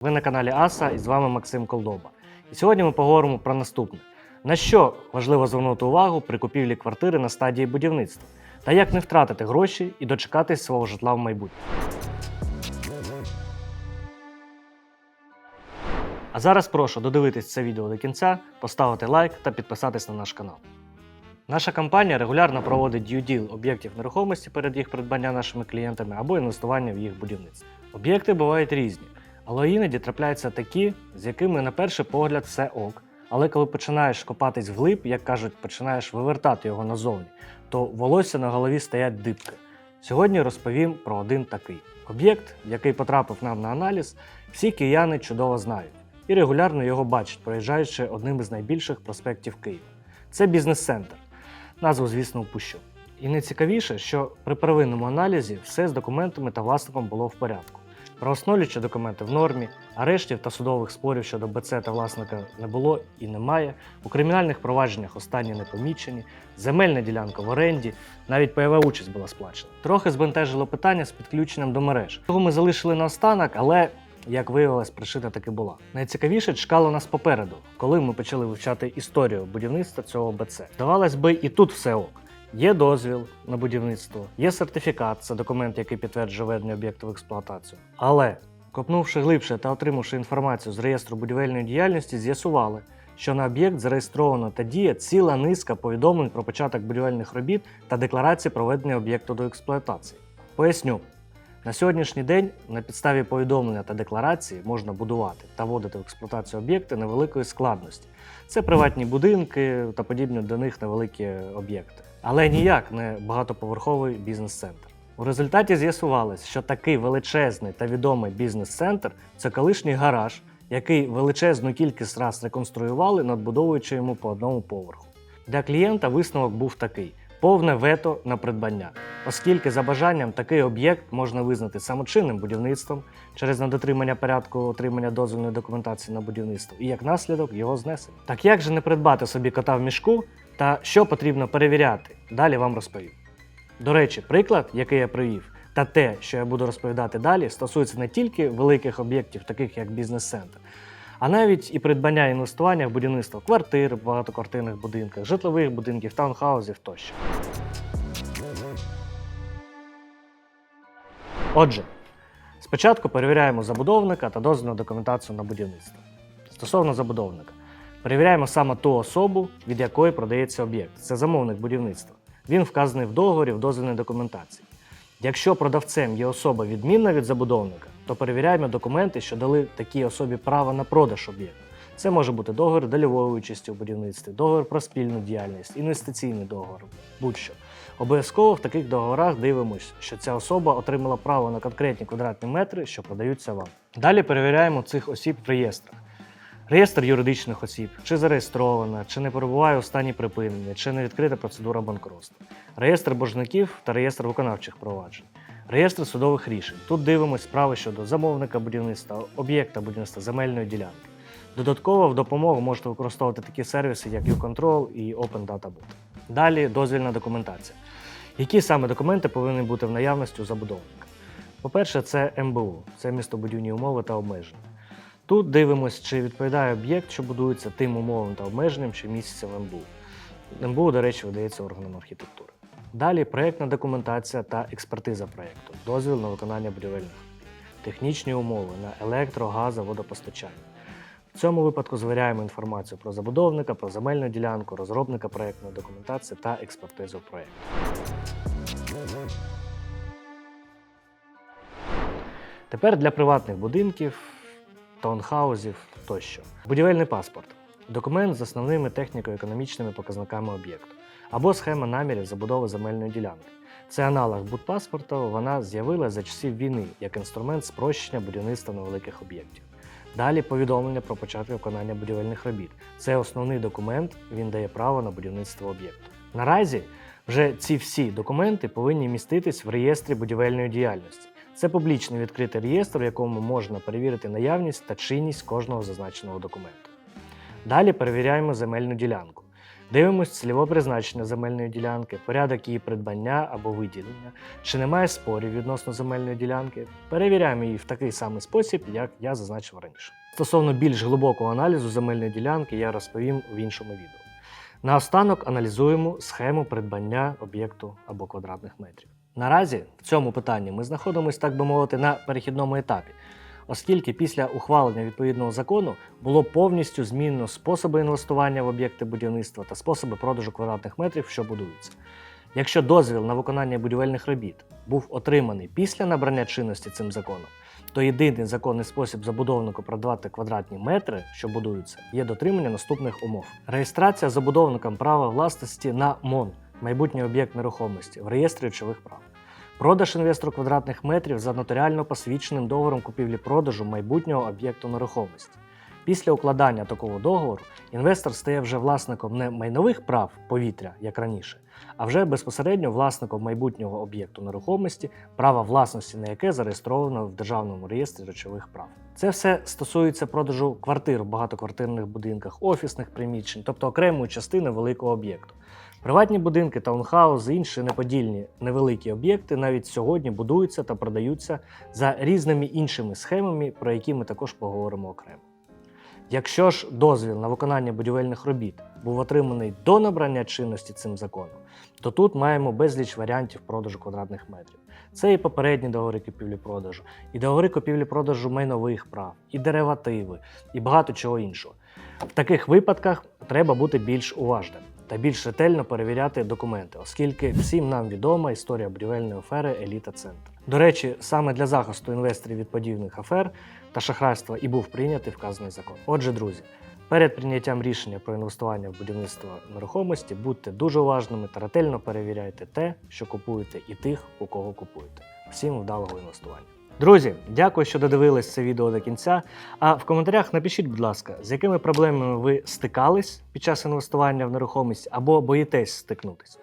Ви на каналі Аса і з вами Максим Колдоба. І сьогодні ми поговоримо про наступне: на що важливо звернути увагу при купівлі квартири на стадії будівництва, та як не втратити гроші і дочекатись свого житла в майбутньому. А зараз прошу додивитись це відео до кінця, поставити лайк та підписатись на наш канал. Наша компанія регулярно проводить deal об'єктів нерухомості перед їх придбання нашими клієнтами або інвестування в їх будівництво. Об'єкти бувають різні, але іноді трапляються такі, з якими на перший погляд все ок. Але коли починаєш копатись вглиб, як кажуть, починаєш вивертати його назовні, то волосся на голові стоять дибки. Сьогодні розповім про один такий об'єкт, який потрапив нам на аналіз, всі кияни чудово знають і регулярно його бачать, проїжджаючи одним із найбільших проспектів Києва. Це бізнес-центр. Назву, звісно, впущу. І найцікавіше, що при первинному аналізі все з документами та власником було в порядку. Правоосновлюючі документи в нормі, арештів та судових спорів щодо БЦ та власника не було і немає. У кримінальних провадженнях останні не помічені, земельна ділянка в оренді, навіть пайова участь була сплачена. Трохи збентежило питання з підключенням до мереж. Його ми залишили на останок, але як виявилось, пришита таки була. Найцікавіше чекало нас попереду, коли ми почали вивчати історію будівництва цього БЦ. Здавалось би, і тут все ок. Є дозвіл на будівництво, є сертифікат, це документ, який підтверджує введення об'єкту в експлуатацію. Але, копнувши глибше та отримавши інформацію з реєстру будівельної діяльності, з'ясували, що на об'єкт зареєстровано та діє ціла низка повідомлень про початок будівельних робіт та декларації про введення об'єкту до експлуатації. Поясню. На сьогоднішній день на підставі повідомлення та декларації можна будувати та вводити в експлуатацію об'єкти невеликої складності. Це приватні будинки та подібні до них невеликі об'єкти. Але ніяк не багатоповерховий бізнес-центр. У результаті з'ясувалось, що такий величезний та відомий бізнес-центр це колишній гараж, який величезну кількість раз реконструювали, надбудовуючи йому по одному поверху. Для клієнта висновок був такий: повне вето на придбання, оскільки за бажанням такий об'єкт можна визнати самочинним будівництвом через недотримання порядку отримання дозвільної документації на будівництво і як наслідок його знесення. Так як же не придбати собі кота в мішку та що потрібно перевіряти? Далі вам розповім. До речі, приклад, який я привів, та те, що я буду розповідати далі, стосується не тільки великих об'єктів, таких як бізнес-центр, а навіть і придбання інвестування в будівництво квартир, в багатоквартирних будинках, житлових будинків, таунхаузів тощо. Отже, спочатку перевіряємо забудовника та дозвільну документацію на будівництво. Стосовно забудовника, перевіряємо саме ту особу, від якої продається об'єкт. Це замовник будівництва. Він вказаний в договорі в дозвільній документації. Якщо продавцем є особа відмінна від забудовника, то перевіряємо документи, що дали такій особі право на продаж об'єкту. Це може бути договір дольової участі у будівництві, договір про спільну діяльність, інвестиційний договір, будь-що. Обов'язково в таких договорах дивимося, що ця особа отримала право на конкретні квадратні метри, що продаються вам. Далі перевіряємо цих осіб в реєстрах. Реєстр юридичних осіб, чи зареєстрована, чи не перебуває у стані припинення, чи не відкрита процедура банкротства, реєстр боржників та реєстр виконавчих проваджень, реєстр судових рішень. Тут дивимося справи щодо замовника будівництва, об'єкта будівництва земельної ділянки. Додатково в допомогу можете використовувати такі сервіси, як YouControl і Open Data Boot. Далі дозвільна документація. Які саме документи повинні бути в наявності у забудовника? По-перше, це МБУ, це містобудівні умови та обмеження. Тут дивимося, чи відповідає об'єкт, що будується тим умовам та обмеженням, що містяться в МБУ. МБУ, до речі, видається органом архітектури. Далі проєктна документація та експертиза проєкту, дозвіл на виконання будівельних, технічні умови на електро, газо, водопостачання. В цьому випадку звіряємо інформацію про забудовника, про земельну ділянку, розробника проєктної документації та експертизу проєкту. Тепер для приватних будинків, таунхаузів тощо. Будівельний паспорт документ з основними техніко-економічними показниками об'єкту або схема намірів забудови земельної ділянки. Це аналог будпаспорта, вона з'явилася за часів війни як інструмент спрощення будівництва невеликих об'єктів. Далі повідомлення про початок виконання будівельних робіт. Це основний документ, він дає право на будівництво об'єкту. Наразі вже ці всі документи повинні міститись в реєстрі будівельної діяльності. Це публічний відкритий реєстр, в якому можна перевірити наявність та чинність кожного зазначеного документу. Далі перевіряємо земельну ділянку. Дивимось цільове призначення земельної ділянки, порядок її придбання або виділення, чи немає спорів відносно земельної ділянки. Перевіряємо її в такий самий спосіб, як я зазначив раніше. Стосовно більш глибокого аналізу земельної ділянки я розповім в іншому відео. Наостанок аналізуємо схему придбання об'єкту або квадратних метрів. Наразі в цьому питанні ми знаходимося, так би мовити, на перехідному етапі, оскільки після ухвалення відповідного закону було повністю змінено способи інвестування в об'єкти будівництва та способи продажу квадратних метрів, що будуються. Якщо дозвіл на виконання будівельних робіт був отриманий після набрання чинності цим законом, то єдиний законний спосіб забудовнику продавати квадратні метри, що будуються, є дотримання наступних умов: реєстрація забудовником права власності на МОН, майбутній об'єкт нерухомості в реєстрі речових прав. Продаж інвестору квадратних метрів за нотаріально посвідченим договором купівлі-продажу майбутнього об'єкту нерухомості. Після укладання такого договору інвестор стає вже власником не майнових прав повітря, як раніше, а вже безпосередньо власником майбутнього об'єкту нерухомості, права власності на яке зареєстровано в Державному реєстрі речових прав. Це все стосується продажу квартир в багатоквартирних будинках, офісних приміщень, тобто окремої частини великого об'єкту. Приватні будинки, таунхаузи, інші неподільні невеликі об'єкти навіть сьогодні будуються та продаються за різними іншими схемами, про які ми також поговоримо окремо. Якщо ж дозвіл на виконання будівельних робіт був отриманий до набрання чинності цим законом, то тут маємо безліч варіантів продажу квадратних метрів. Це і попередні договори купівлі-продажу, і договори купівлі-продажу майнових прав, і деривативи, і багато чого іншого. В таких випадках треба бути більш уважним та більш ретельно перевіряти документи, оскільки всім нам відома історія будівельної афери Еліта Центр. До речі, саме для захисту інвесторів від подібних афер та шахрайства і був прийнятий вказаний закон. Отже, друзі, перед прийняттям рішення про інвестування в будівництво нерухомості будьте дуже уважними та ретельно перевіряйте те, що купуєте, і тих, у кого купуєте. Всім вдалого інвестування. Друзі, дякую, що додивились це відео до кінця. А в коментарях напишіть, будь ласка, з якими проблемами ви стикались під час інвестування в нерухомість або боїтесь стикнутись.